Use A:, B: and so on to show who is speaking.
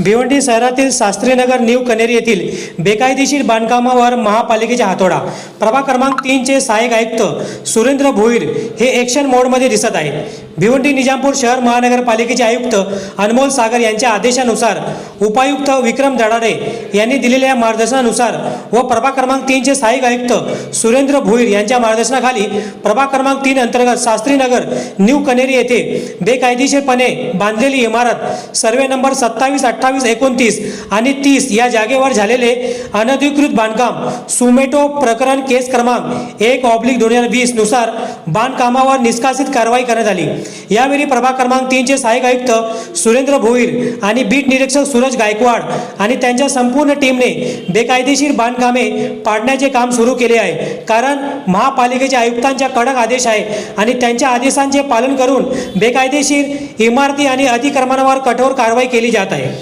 A: भिवंडी शहरातील शास्त्रीनगर न्यू कनेरी येथील बेकायदेशीर बांधकामावर महापालिकेचा हातोडा. प्रभाग क्रमांक तीनचे सहाय्यक आयुक्त सुरेंद्र भोईर हे ॲक्शन मोडमध्ये दिसत आहे भिवंडी निजामपूर शहर महानगरपालिकेचे आयुक्त अनमोल सागर यांच्या आदेशानुसार उपायुक्त विक्रम दडाडे यांनी दिलेल्या मार्गदर्शनानुसार व प्रभाग क्रमांक तीनचे सहाय्यक आयुक्त सुरेंद्र भोईर यांच्या मार्गदर्शनाखाली प्रभाग क्रमांक तीन अंतर्गत शास्त्रीनगर न्यू कनेरी येथे बेकायदेशीरपणे बांधलेली इमारत सर्वे नंबर सत्तावीस अठ्ठावीस एकोणतीस आणि तीस या जागेवर झालेले अनधिकृत बांधकाम सुमेटो प्रकरण केस क्रमांक एक ऑब्लिक दोन हजार वीसनुसार बांधकामावर निष्कासित कारवाई करण्यात आली. यावेळी प्रभाग क्रमांक तीनचे सहाय्यक आयुक्त सुरेंद्र भोईर आणि बीट निरीक्षक सूरज गायकवाड आणि त्यांच्या संपूर्ण टीमने बेकायदेशीर बांधकामे पाडण्याचे काम सुरू केले आहे. कारण महापालिकेच्या आयुक्तांच्या कडक आदेश आहे आणि त्यांच्या आदेशांचे पालन करून बेकायदेशीर इमारती आणि अतिक्रमणावर कठोर कारवाई केली जात आहे.